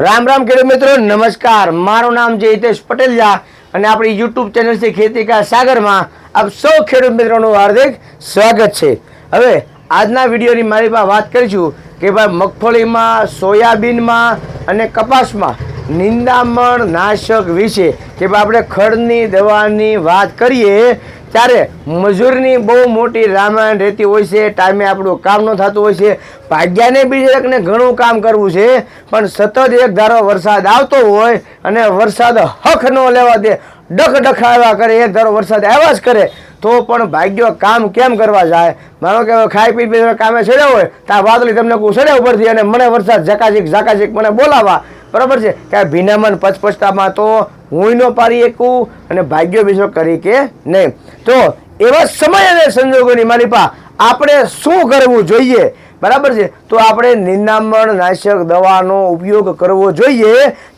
રામ રામ ખેડૂત મિત્રો, નમસ્કાર. મારું નામ છે હિતેશ પટેલિયા અને આપણી યુટ્યુબ ચેનલ છે ખેતી કા સાગરમાં આપ સૌ ખેડૂત મિત્રોનું હાર્દિક સ્વાગત છે. હવે આજના વિડીયોની મારી પાસે વાત કરીશું કે ભાઈ મગફળીમાં, સોયાબીનમાં અને કપાસમાં નિંદામણ નાશક વિશે કે ભાઈ આપણે ખડની, દવાની વાત કરીએ ત્યારે મજૂરની બહુ મોટી રામાયણ રહેતી હોય છે, ટાઈમે આપણું કામ ન થતું હોય છે. ભાગ્યાને બીજે એકને ઘણું કામ કરવું છે, પણ સતત એક ધારો વરસાદ આવતો હોય અને વરસાદ હક ન લેવા દે ડખ ડખાવ્યા કરે, એક ધારો વરસાદ આવ્યા જ કરે, તો પણ ભાગ્યો કામ કેમ કરવા જાય? માનો કે ખાઈ પી પી કામે ચડ્યા હોય, તો આ વાદળી તમને કહું, ચડ્યા ઉપરથી અને મને વરસાદ ઝકાઝીક ઝકાઝીક મને બોલાવા. બરાબર છે? કે આ ભીનામન પચપચતામાં તો હું ન પારી એકું અને ભાગ્ય વિશ્વ કરી કે નહીં. તો એવા સમય અને સંજોગોની મારી આપણે શું કરવું જોઈએ? બરાબર છે? તો આપણે નિંદામણ, નાશક, દવાનો ઉપયોગ કરવો જોઈએ,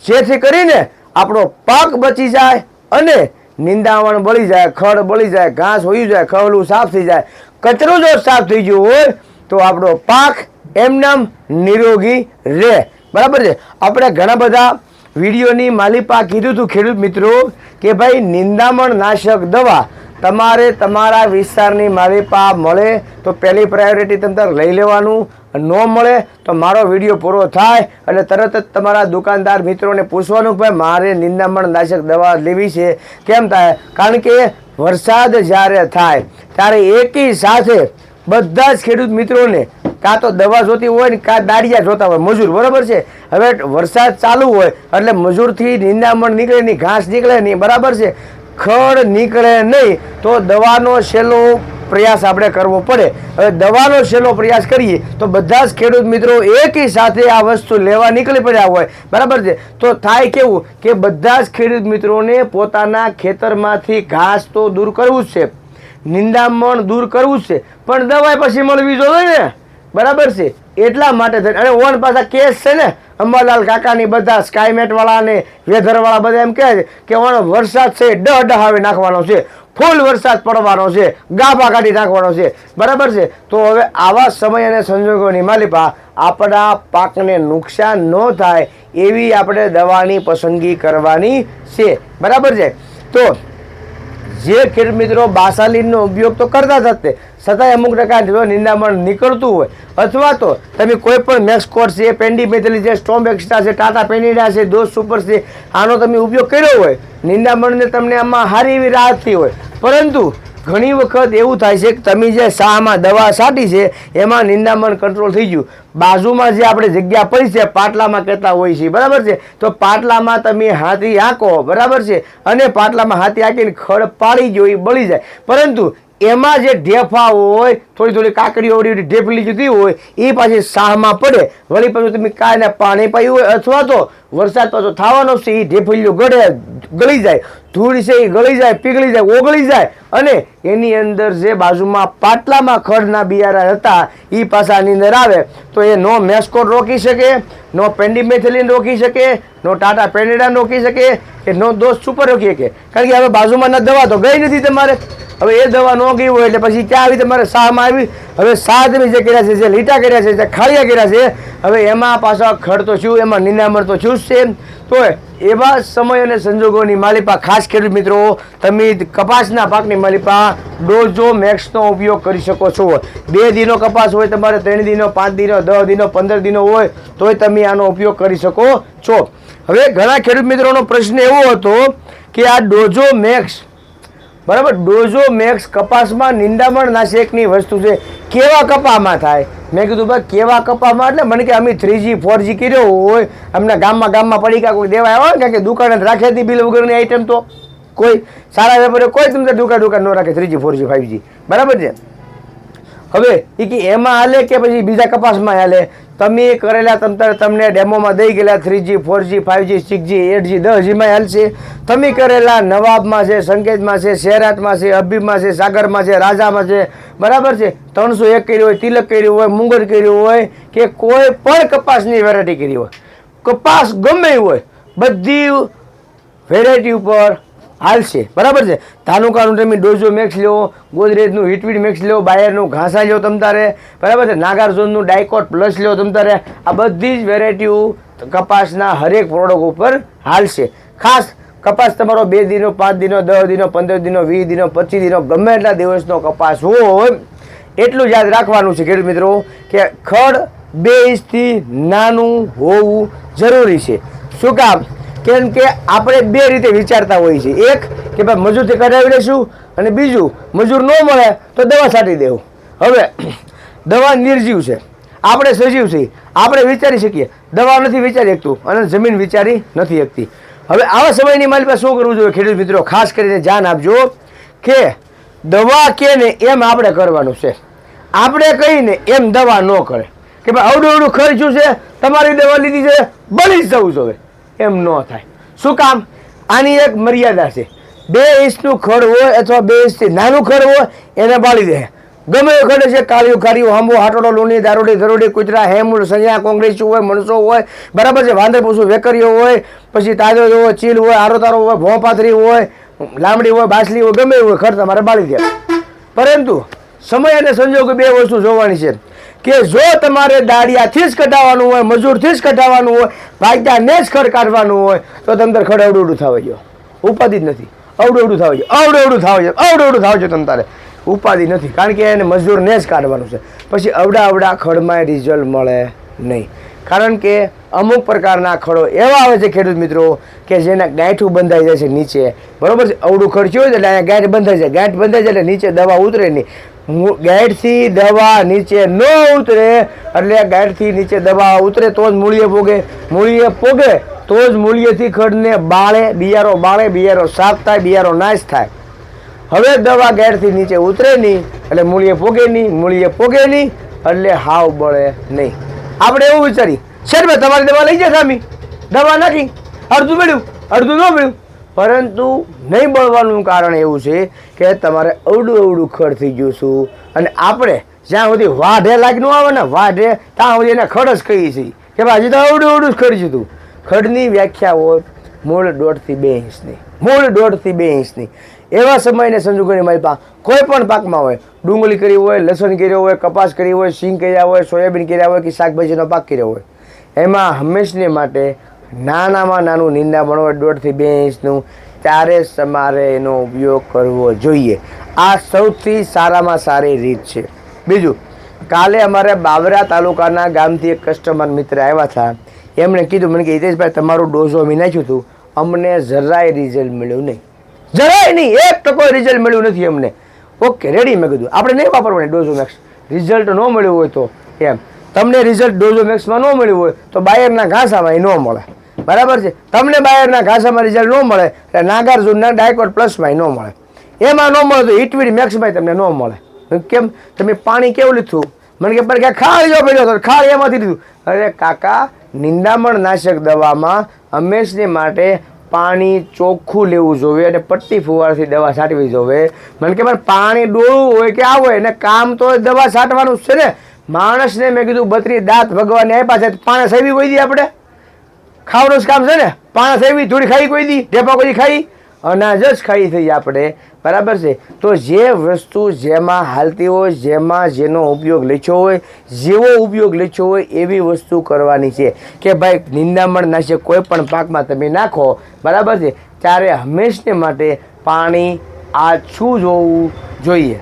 જેથી કરીને આપણો પાક બચી જાય અને નિંદામણ બળી જાય, ખડ બળી જાય, ઘાસ હોઈ જાય ખવલું સાફ થઈ જાય. કચરો જો સાફ થઈ ગયો હોય, તો આપણો પાક એમનામ નિરોગી રહે. બરાબર છે? આપણે ઘણા બધા વિડીયોની માલિપા કીધું હતું ખેડૂત મિત્રો કે ભાઈ નિંદામણ નાશક દવા તમારે તમારા વિસ્તારની માલિપા મળે તો પહેલી પ્રાયોરિટી તમારે લઈ લેવાનું. ન મળે તો મારો વીડિયો પૂરો થાય એટલે તરત જ તમારા દુકાનદાર મિત્રોને પૂછવાનું ભાઈ મારે નિંદામણ નાશક દવા લેવી છે? કેમ થાય? કારણ કે વરસાદ જ્યારે થાય, ત્યારે એકી સાથે બધા જ ખેડૂત મિત્રોને કાં તો દવા જોતી હોય ને કાં દાડિયા જોતા હોય, મજૂર, બરાબર છે? હવે વરસાદ ચાલુ હોય એટલે મજૂરથી નિંદામણ નીકળે નહીં, ઘાસ નીકળે નહીં, બરાબર છે? ખડ નીકળે નહીં, તો દવાનો છેલ્લો પ્રયાસ આપણે કરવો પડે. હવે દવાનો છેલ્લો પ્રયાસ કરીએ તો બધા જ ખેડૂત મિત્રો એકી સાથે આ વસ્તુ લેવા નીકળી પડ્યા હોય, બરાબર છે? તો થાય કેવું કે બધા જ ખેડૂત મિત્રોને પોતાના ખેતરમાંથી ઘાસ તો દૂર કરવું જ છે, નિંદામણ દૂર કરવું જ છે, પણ દવાઈ પછી મળવી જોઈએ ને? બરાબર છે? એટલા માટે થઈને અને ઓન પાછા કેસ છે ને, અંબાલાલ કાકાની બધા સ્કાયમેટવાળા ને વેધરવાળા બધા એમ કહે છે કે ઓણ વરસાદ છે ડહ ડહાવી નાખવાનો છે. ફૂલ વરસાદ પડવાનો છે. ગાભા કાઢી નાખવાનો છે. બરાબર છે? તો હવે આવા સમય અને સંજોગોની માલિપા આપણા પાકને નુકસાન ન થાય એવી આપણે દવાની પસંદગી કરવાની છે. બરાબર છે? તો જે ખેડ મિત્રો બાસાલીનનો ઉપયોગ તો કરતા જ હશે. છતાંય અમુક ટકા નિંદામણ નીકળતું હોય, અથવા તો તમે કોઈ પણ મેક્સકોટ છે પેન્ડીમેથેલી છે સ્ટોમ એક્સ્ટ્રા છે, ટાટા પેનિડા છે, દોસ્ત સુપર છે, આનો તમે ઉપયોગ કર્યો હોય, નિંદામણને તમને આમાં સારી એવી રાહત થઈ હોય. પરંતુ ઘણી વખત એવું થાય છે કે તમે જે શાહમાં દવા છાંટી છે, એમાં નિંદામણ કંટ્રોલ થઈ ગયું. બાજુમાં જે આપણે જગ્યા પડી છે, પાટલામાં કહેતા હોય છે, બરાબર છે? તો પાટલામાં તમે હાથી આંકો બરાબર છે? અને પાટલામાં હાથી આંકીને ખડ પાડી ગયો એ બળી જાય. પરંતુ એમાં જે ઢેફા હોય, થોડી થોડી કાકડીઓ વળી ઢેફલી જતી હોય, એ પાછી સાહમાં પડે. વળી પાછું તમે કાંઈને પાણી પાયું હોય અથવા તો વરસાદ પાછો થવાનો છે એ ઢેફલીઓ ગળે ગળી જાય, ધૂળ છે એ ગળી જાય, પીગળી જાય, ઓગળી જાય. અને એની અંદર જે બાજુમાં પાટલામાં ખડના બિયારા હતા એ પાછાની અંદર આવે. તો એ નો મેસ્કોટ રોકી શકે, નો પેન્ડીમેથેલિન રોકી શકે, નો ટાટા પેનેડાન રોકી શકે, કે નો દોષ સુપર રોકી શકે. કારણ કે હવે બાજુમાં ના દવા તો ગઈ નથી તમારે. હવે એ દવા ન ગઈ હોય એટલે પછી ક્યાં આવી તમારે શાહમાં આવી? હવે શાહ તમે જે કર્યા છે, જે લીટા કર્યા છે, જે ખાળિયા કર્યા છે હવે એમાં પાછા ખડ તો શું એમાં નિંદામણ તો શું છે. તો એવા સમય અને સંજોગોની માલિપા, ખાસ ખેડૂત મિત્રો, તમે કપાસના પાકની માલિપા, ડોઝો, મેક્સનો ઉપયોગ કરી શકો છો. બે દિનો કપાસ હોય તમારે, ત્રણ દિનો, પાંચ દિનો, દસ દિનો, પંદર દિનો હોય, તોય તમે આનો ઉપયોગ કરી શકો છો. હવે ઘણા ખેડૂત મિત્રોનો પ્રશ્ન એવો હતો કે આ ડોઝો, મેક્સ, બરાબર? ડોઝો, મેક્સ કપાસમાં નિંદામણ નાશકની વસ્તુ છે. કેવા કપામાં થાય? મેં કીધું ભાઈ કેવા કપામાં? એટલે મને કે, અમે થ્રીજી ફોરજી કર્યો હોય. અમને ગામમાં ગામમાં પડી ગયા કોઈ દેવા આવ્યો ને કે દુકાને રાખે હતી બિલ વગરની આઈટમ તો. કોઈ સારા વેપારી કોઈ તમને દુકાન દુકાન ન રાખે થ્રીજી ફોરજી ફાઈવજી બરાબર છે? હવે એ કે, એમાં હાલે કે પછી બીજા કપાસમાં હાલે? તમે કરેલા તમ તમને ડેમોમાં દઈ ગયેલા three G, four G five G six G, eight G, દસજીમાં હાલશે તમે કરેલા નવાબમાં છે, સંકેતમાં છે શેરાટમાં છે અભીમાં છે, સાગરમાં છે, રાજામાં છે, બરાબર છે? ત્રણસો એક કર્યું હોય, તિલક કર્યું હોય, મુંગર કર્યું હોય, કે કોઈ પણ કપાસની વેરાયટી કરી હોય. કપાસ ગમે હોય, બધી વેરાયટી ઉપર હાલશે બરાબર છે? ધાનુકાનું તમે ડોઝો મેક્સ લો ગોદરેજનું હિટવીડ મેક્સ લો બાયરનું ઘાસા લો તમ તારે. બરાબર છે? નાગાર્જુનનું ડાયકોટ પ્લસ લો તમ તારે. આ બધી જ વેરાયટીઓ કપાસના હરેક પ્રોડક્ટ ઉપર હાલશે ખાસ કપાસ તમારો બે દિનો, પાંચ દિનો, દસ દિનો, પંદર દિનો, વીસ દિનો, પચીસ દિનો, ગમે એટલા દિવસનો કપાસ હોય, એટલું યાદ રાખવાનું છે ખેડૂત મિત્રો કે ખડ બે ઇંચથી નાનું હોવું જરૂરી છે. શું કામ? કેમ કે આપણે બે રીતે વિચારતા હોઈએ છીએ. એક, કે ભાઈ મજૂરથી કઢાવી લઈશું અને બીજું, મજૂર ન મળે તો દવા છાંટી દેવું. હવે, દવા નિર્જીવ છે. આપણે સજીવ છીએ. આપણે વિચારી શકીએ. દવા નથી વિચારી શકતું અને જમીન વિચારી નથી શકતી. હવે આવા સમયની મારી પાસે શું કરવું જોઈએ? ખેડૂત મિત્રો, ખાસ કરીને ધ્યાન આપજો કે દવા કે ને એમ આપણે કરવાનું છે. આપણે કહીને એમ દવા ન કરે. કે ભાઈ અવડું અવડું ખર્ચ્યું છે, તમારી દવા લીધી છે, બળી જ જવું જોઈએ એમ ન થાય. શું કામ? આની એક મર્યાદા છે. બે ઇંચનું ખડ હોય અથવા બે ઇંચથી નાનું ખડ હોય, એને બાળી દે. ગમે એ ખડે છે, કાળિયું કાળિયું હાંબો હાટોડો લોની દારૂડી, ધરોડી, કૂતરા હેમૂળ સંજ્યા કોંગ્રેસી હોય, મણસો હોય, બરાબર છે વાંદર પૂછું, વેકરીઓ હોય, પછી તાજો હોય, ચીલ હોય આરો તારો હોય, ભોંપાથરી હોય, લાંબડી હોય, બાસલી હોય, ગમે એવું હોય, ખડ તમારે બાળી દે. પરંતુ સમય અને સંજોગો બે વસ્તુ જોવાની છે. કે જો તમારે દાડિયાથી જ કઢાવવાનું હોય, મજૂરથી જ કઢાવવાનું હોય, ભાગ્યાને જ ખડ કાઢવાનું હોય, તો તમને ખડ અવડું થવા જો ઉપાધિ જ નથી. અવડું થવા જો અવડું થવા જો અવડું થવા જો તમ તારે. ઉપાધિ નથી. કારણ કે એને મજૂરને જ કાઢવાનું છે. પછી અવડા અવડા ખડમાં રિઝલ્ટ મળે નહીં. કારણ કે અમુક પ્રકારના ખડો એવા આવે છે ખેડૂત મિત્રો કે જેના ગાંઠું બંધાઈ જાય છે નીચે. બરોબર છે? અવડું ખર્ચ્યું હોય એટલે અહીંયા ગાંઠ બંધાઈ જાય. ગાંઠ બંધાઈ જાય એટલે નીચે દવા ઉતરે નહીં. ગાંઠથી દવા નીચે ન ઉતરે, એટલે ગાંઠથી નીચે દવા ઉતરે તો જ મૂળીએ પોગે મૂળીએ પોગે તો જ મૂળીએથી ખડને બાળે, બિયારો બાળે, બિયારો સાફ થાય, બિયારો નાશ થાય. હવે દવા ગેરથી નીચે ઉતરે નહીં, એટલે મૂળીએ પોગે નહીં, મૂળીએ પોગે નહીં, એટલે હાવ બળે નહીં. આપણે એવું વિચારી ભાઈ, તમારી દવા લઈ જાય સામી. દવા નાખી. અડધું મળ્યું, અડધું ન મળ્યું. પરંતુ નહીં બળવાનું કારણ એવું છે કે તમારે અવડું અવડું ખડ થઈ ગયું છું. અને આપણે જ્યાં સુધી વાઢે લાગી નું આવે ને, વાઢે, ત્યાં સુધી એને ખડ જ કહીએ છીએ. કે હજી તો અવડું અવડું જ ખડ જતું ખડની વ્યાખ્યા હોય મૂળ દોઢથી બે ઇંચની. મૂળ દોઢથી બે ઇંચની. એવા સમયને સંજોગોની મારી પાસે કોઈ પણ પાકમાં હોય, ડુંગળી કરી હોય, લસણ કર્યો હોય, કપાસ કરી હોય, સિંગ કર્યા હોય, સોયાબીન કર્યા હોય કે શાકભાજીનો પાક કર્યો હોય, એમાં હંમેશને માટે નાનામાં નાનું નિંદામણ હોય દોઢથી બે ઇંચનું ત્યારે તમારે એનો ઉપયોગ કરવો જોઈએ. આ સૌથી સારામાં સારી રીત છે. બીજું, કાલે અમારે બાવરા તાલુકાના ગામથી એક કસ્ટમર મિત્ર આવ્યા હતા. એમણે કીધું, મને કે, હિતેશભાઈ, તમારું ડોઝો અમે નાખ્યું હતું. અમને જરાય રિઝલ્ટ મળ્યું નહીં. જરાય નહીં, એક ટકો રિઝલ્ટ મળ્યું નથી અમને. ઓકે રેડી મેં કીધું, આપણે નહીં વાપરવાની ડોઝો મેક્સ રિઝલ્ટ ન મળ્યું હોય તો. એમ, તમને રિઝલ્ટ ડોઝો મેક્સમાં ન મળ્યું હોય તો બાયરના ઘાસામાં એ ન મળે. બરાબર છે? તમને બાયરના ઘાસામાં રિઝલ્ટ ન મળે, એટલે નાગાર્જુનના ડાયકોટ પ્લસમાં ન મળે. એમાં ન મળે તો હિટવીડ મેક્સમાં તમને ન મળે. કેમ? તમે પાણી કેવું લીધું? મને કે, પણ કે ખાળ જો પડ્યો તો ખાળ એમાંથી લીધું. અરે કાકા, નિંદામણ નાશક દવામાં હંમેશને માટે પાણી ચોખ્ખું લેવું જોઈએ અને પટ્ટી ફુવારથી દવા છાંટવી જોઈએ મને કે, પણ પાણી ડોળવું હોય કે આવું હોય, એને કામ તો દવા છાંટવાનું જ છે ને. માણસને મેં કીધું, બત્રી દાંત ભગવાનને આપ્યા છે પાણી સેવી હોય આપણે. ખાવાનું કામ છે ને? પાણસ એવી થોડી ખાઈ, કોઈ દી. ઢેપા કોઈ ખાઈ. અનાજ જ ખાઈ થઈ આપણે. બરાબર છે? તો જે વસ્તુ જેમાં હાલતી હોય, જેમાં જેનો ઉપયોગ લેચો હોય, જેવો ઉપયોગ લેચો હોય, એવી વસ્તુ કરવાની છે. કે ભાઈ, નિંદામણ નાશે કોઈ પણ પાકમાં તમે નાખો, બરાબર છે? ત્યારે હંમેશને માટે પાણી આછું જોવું જોઈએ.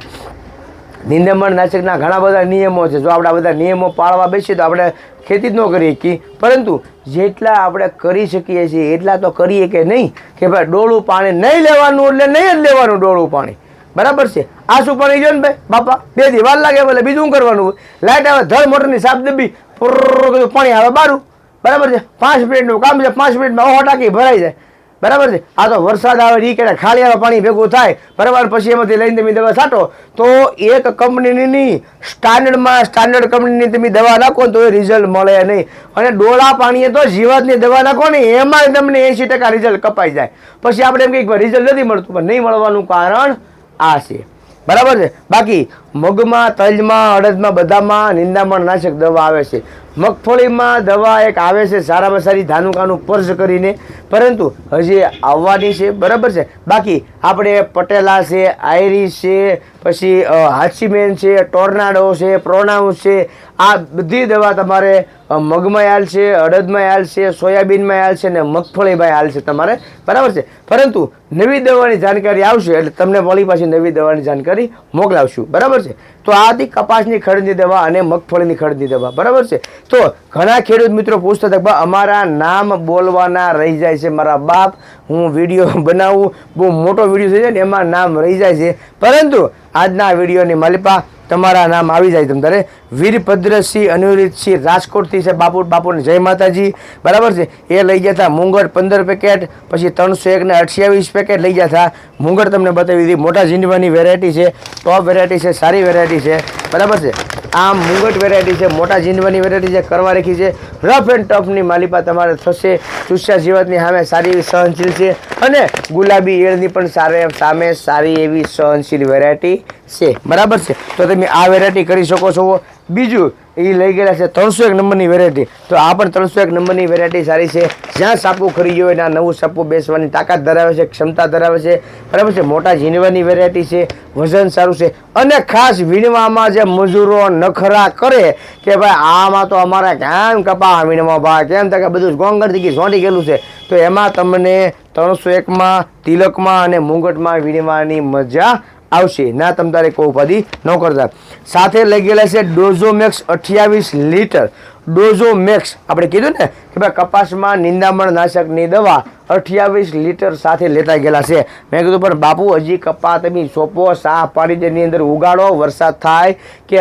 નિંદામણ નાશકના ઘણા બધા નિયમો છે. જો આપણે બધા નિયમો પાળવા બેસીએ તો આપણે ખેતી જ ન કરી શકીએ પરંતુ જેટલા આપણે કરી શકીએ છીએ, એટલા તો કરીએ કે નહીં? કે ભાઈ ડોળું પાણી નહીં લેવાનું એટલે નહીં જ લેવાનું ડોળું પાણી. બરાબર છે? આ શું પાણી જો ને ભાઈ? બાપા, બે દી વાર લાગે એટલે બીજું કરવાનું હોય? લાઇટ આવે, ધળ મોટરની સાપ દબી, પૂરું પાણી આવે બારું. બરાબર છે? પાંચ મિનિટનું કામ છે, પાંચ મિનિટમાં ઓહો ટાંકી ભરાઈ જાય. બરાબર છે? આ તો વરસાદ આવે એ ખાલી આવે પાણી ભેગું થાય બરાબર પછી એમાંથી લઈને તમે દવા છાંટો, તો એક કંપનીની સ્ટાન્ડર્ડમાં સ્ટાન્ડર્ડ કંપનીની તમે દવા નાખો તો એ રિઝલ્ટ મળે નહીં. અને ડોળા પાણીએ તો જીવાતની દવા નાખો ને એમાં તમને એંશી ટકા રિઝલ્ટ કપાઈ જાય. પછી આપણે એમ કંઈક રિઝલ્ટ નથી મળતું, પણ નહીં મળવાનું કારણ આ છે. બરાબર છે? બાકી મગમાં તલમાં અડદમાં બધામાં નિંદામણ નાશક દવા આવે છે. મગફળીમાં દવા એક આવે છે, સારામાં સારી ધાનુકાનું પર્સ કરીને. પરંતુ હજી આવવાની છે, બરાબર છે? બાકી આપણે પટેલા છે, આયરી છે, પછી હાચીમેન છે, ટોર્નાડો છે, પ્રોનાઉન્સ છે, આ બધી દવા તમારે મગમાં હાલ છે, અડદમાં હાલ છે, સોયાબીનમાં હાલ છે ને મગફળીમાં હાલ છે તમારે, બરાબર છે? પરંતુ નવી દવાની જાણકારી આવશે એટલે તમને વળી પાછી નવી દવાની જાણકારી મોકલાવશું, બરાબર છે? તો આ હતી કપાસની ખરીદી દવા અને મગફળીની ખરીદી દવા. બરાબર છે? તો ઘણા ખેડૂત મિત્રો પૂછતા હતા અમારા નામ બોલવાના રહી જાય છે મારા બાપ. હું વીડિયો બનાવું. બહુ મોટો વીડિયો થઈ જાય ને એમાં નામ રહી જાય છે. પરંતુ આજના વિડીયોની માલિપા તમારા નામ આવી જાય તમ તારે. વીરભદ્રસિંહ અનિરુદ્ધસિંહ રાજકોટથી છે બાપુ, બાપુને જય માતાજી. બરાબર છે? એ લઈ ગયા હતા મુંગળ પંદર પેકેટ, પછી ત્રણસો એક ને અઠ્યાવીસ પેકેટ લઈ ગયા હતા મુંગળ તમને બતાવી દીધી. મોટા ઝીંડવાની વેરાયટી છે ટોપ વેરાયટી છે, સારી વેરાયટી છે. બરાબર છે? આ મુંગટ વેરાયટી છે, મોટા ઝીંડવાની વેરાયટી છે, કરવા રાખી છે. રફ એન્ડ ટફની માલિપા તમારે થશે. ચુસ્યા જીવતની સામે સારી એવી સહનશીલ છે અને ગુલાબી એળની પણ સારી સામે સારી એવી સહનશીલ વેરાયટી છે. બરાબર છે? તો તમે આ વેરાયટી કરી શકો છો. બીજું, એ લઈ ગયેલા છે ત્રણસો એક નંબરની વેરાયટી તો આ પણ ત્રણસો એક નંબરની વેરાયટી સારી છે. જ્યાં સાપુ ખરી ગયો હોય ત્યાં નવું સાપુ બેસવાની તાકાત ધરાવે છે, ક્ષમતા ધરાવે છે. બરાબર છે, મોટા ઝીણવાની વેરાયટી છે, વજન સારું છે. અને ખાસ વીણવામાં જે મજૂરો નખરા કરે કે ભાઈ, આમાં તો અમારે કેમ કપા વીણવા ભાઈ કેમ કે બધું ગોંગર થઈ ગઈ સોંટી ગયેલું છે. તો એમાં તમને ત્રણસો એકમાં, તિલકમાં અને મુંગટમાં વીણવાની મજા આવશે. ના તમ તારે કોઈ ઉપાધિ ન કરતા. સાથે લઈ ગયેલા છે ડોઝોમેક્સ અઠ્યાવીસ લીટર. ડોઝોમેક્સ, આપણે કીધું ને કે ભાઈ કપાસમાં નિંદામણ નાશકની દવા અઠ્યાવીસ લીટર સાથે લેતા ગયેલા છે. મેં કીધું, પણ બાપુ, હજી કપા તમે સોંપો, સાહ પાડી જેની અંદર ઉગાડો, વરસાદ થાય કે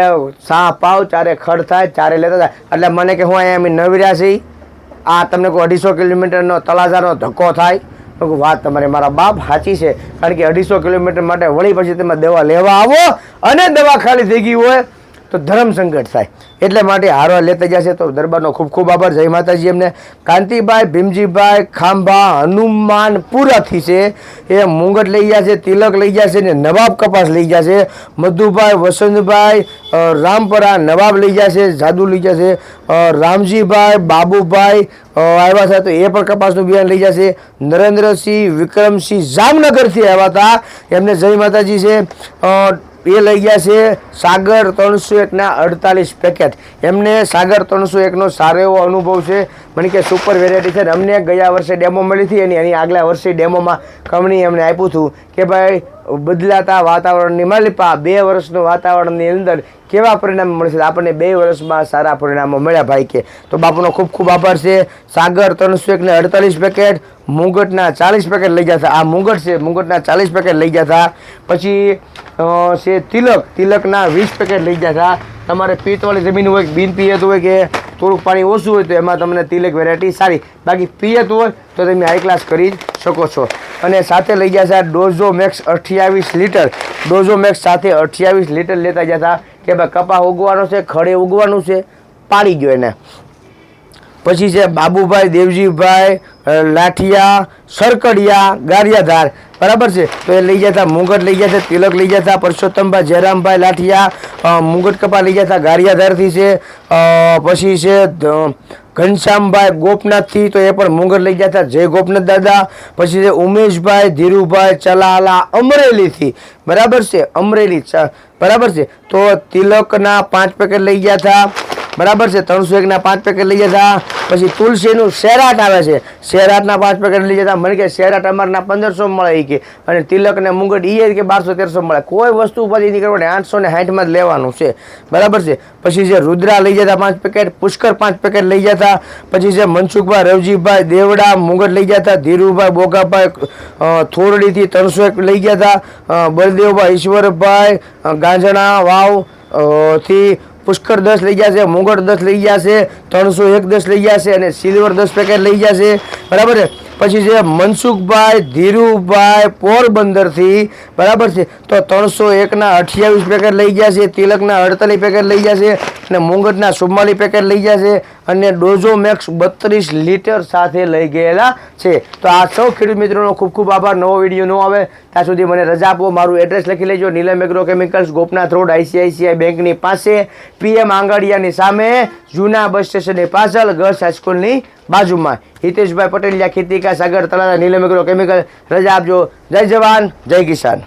સાહ પાવ, ચારે ખડ થાય, ચારે લેતા થાય એટલે મને કે હું અહીંયા અમે નવી રહ્યા છીએ. આ તમને કોઈ અઢીસો કિલોમીટરનો તળાજાનો ધક્કો થાય. તો વાત તમારે મારા બાપ સાચી છે, કારણ કે અઢીસો કિલોમીટર માટે વળી પછી તમે દવા લેવા આવો અને દવા ખાલી થઈ ગઈ હોય તો ધર્મ સંકટ થાય. એટલે માટે હારવા લેતા જશે તો દરબારનો ખૂબ ખૂબ આભાર. જય માતાજી એમને. કાંતિભાઈ, ભીમજીભાઈ, ખાંભા, હનુમાન પુરાથી છે. એ મુંગટ લઈ જશે તિલક લઈ જશે ને નવાબ કપાસ લઈ જશે મધુભાઈ, વસંતભાઈ રામપરા નવાબ લઈ જશે જાદુ લઈ જશે રામજીભાઈ, બાબુભાઈ આવ્યા હતા તો એ પણ કપાસનું બિયારણ લઈ જશે નરેન્દ્રસિંહ વિક્રમસિંહ જામનગરથી આવ્યા હતા. એમને જય માતાજી છે. એ લઈ ગયા છે સાગર ત્રણસો એકના અડતાલીસ પેકેટ એમને સાગર ત્રણસો એકનો સારો એવો અનુભવ છે. મને કે સુપર વેરાયટી છે ને અમને ગયા વર્ષે ડેમો મળી હતી એની એની આગલા વર્ષે ડેમોમાં કંપની એમને આપ્યું હતું કે ભાઈ, બદલાતા વાતાવરણની માલિપા, બે વર્ષનું વાતાવરણની અંદર કેવા પરિણામ મળશે? આપણને બે વર્ષમાં સારા પરિણામો મળ્યા ભાઈ કે. તો બાપુનો ખૂબ ખૂબ આભાર છે. સાગર ત્રણસો એકને અડતાલીસ પેકેટ મુંગટના ચાલીસ પેકેટ લઈ ગયા હતા. આ મુંગટ છે, મુંગટના ચાલીસ પેકેટ લઈ ગયા હતા. પછી છે તિલક. તિલકના વીસ પેકેટ લઈ ગયા હતા. તમારે પિયતવાળી જમીન હોય, બિન પિયત હોય કે થોડુંક પાણી ઓછું હોય તો એમાં તમને તિલક વેરાયટી સારી. બાકી પિયત હોય તો તમે હાઈ ક્લાસ કરી શકો છો. અને સાથે લઈ ગયા આ ડોઝો મેક્સ અઠ્યાવીસ લીટર. ડોઝો મેક્સ સાથે અઠ્યાવીસ લીટર લેતા ગયા હતા કે ભાઈ કપા ઉગવાનો છે, ખડે ઉગવાનું છે, પાડી ગયો એને. પછી છે બાબુભાઈ, દેવજીભાઈ લાઠિયા, સરકડિયા, ગારિયાધાર. બરાબર છે? તો એ લઈ જતા મુંગટ લઈ છે, તિલક લઈ જતા પરસોત્તમભાઈ, જયરામભાઈ, લાઠિયા મુગટ કપા લઈ જતા ગારિયાધારથી છે પછી છે ઘનશ્યામભાઈ, ગોપનાથથી, તો એ પણ મુંગટ લઈ ગયા હતા, જય ગોપનાથ દાદા, પછી છે, ઉમેશભાઈ, ધીરુભાઈ, ચલાલા, અમરેલીથી. બરાબર છે? અમરેલી બરાબર છે? તો તિલકના પાંચ પેકેટ લઈ ગયા હતા બરાબર છે, ત્રણસો એકના પાંચ પેકેટ લઈ જતા, પછી તુલસીનું શેરાટ આવે છે. શેરાટના પાંચ પેકેટ લઈ જતા, મને કે શેરાટ અમારના પંદરસો મળે એ કે. અને તિલક ને મુંગટ એ કે બારસો તેરસો મળે. કોઈ વસ્તુ ઉપરથી નહીં કરવાની આઠસો ને સાઠમાં જ લેવાનું છે. બરાબર છે? પછી જે રુદ્રા લઈ જતા પાંચ પેકેટ પુષ્કર પાંચ પેકેટ લઈ જતા, પછી છે મનસુખભાઈ, રવજીભાઈ, દેવડા, મુંગટ લઈ જતા, ધીરુભાઈ, બોગાભાઈ થોરડીથી ત્રણસો એક લઈ ગયા હતા બળદેવભાઈ, ઈશ્વરભાઈ ગાંજણા, વાવથી પુષ્કર દસ લઈ ગયા છે મોગટ દસ લઈ ગયા છે, ત્રણસો એક દસ લઈ ગયા છે અને સિલ્વર દસ પેકેટ લઈ ગયા છે. બરાબર છે? પછી છે મનસુખભાઈ, ધીરુભાઈ, પોરબંદરથી બરાબર છે. તો ત્રણસો એકના અઠ્યાવીસ પેકેટ લઈ ગયા છે, તિલકના અડતાલીસ પેકેટ લઈ ગયા છે અને મુંગટના ચુમ્માલીસ પેકેટ લઈ ગયા છે અને ડોઝો મેક્સ બત્રીસ લીટર સાથે લઈ ગયેલા છે. તો આ સૌ ખેડૂત મિત્રોનો ખૂબ ખૂબ આભાર. નવો વીડિયો ન આવે ત્યાં સુધી મને રજા આપો. મારું એડ્રેસ લખી લેજો. Neelam agro chemicals Gopnath road ICICI બેંકની પાસે. પીએમ આંગડિયાની સામે જૂના બસ સ્ટેશનની પાછળ ગર્લ્સ હાઈસ્કૂલની બાજુમાં હિતેશભાઈ પટેલિયા ખેતી કા સાગર તળાજા, નીલમ એગ્રો કેમિકલ રજા આપજો. જય જવાન, જય કિસાન.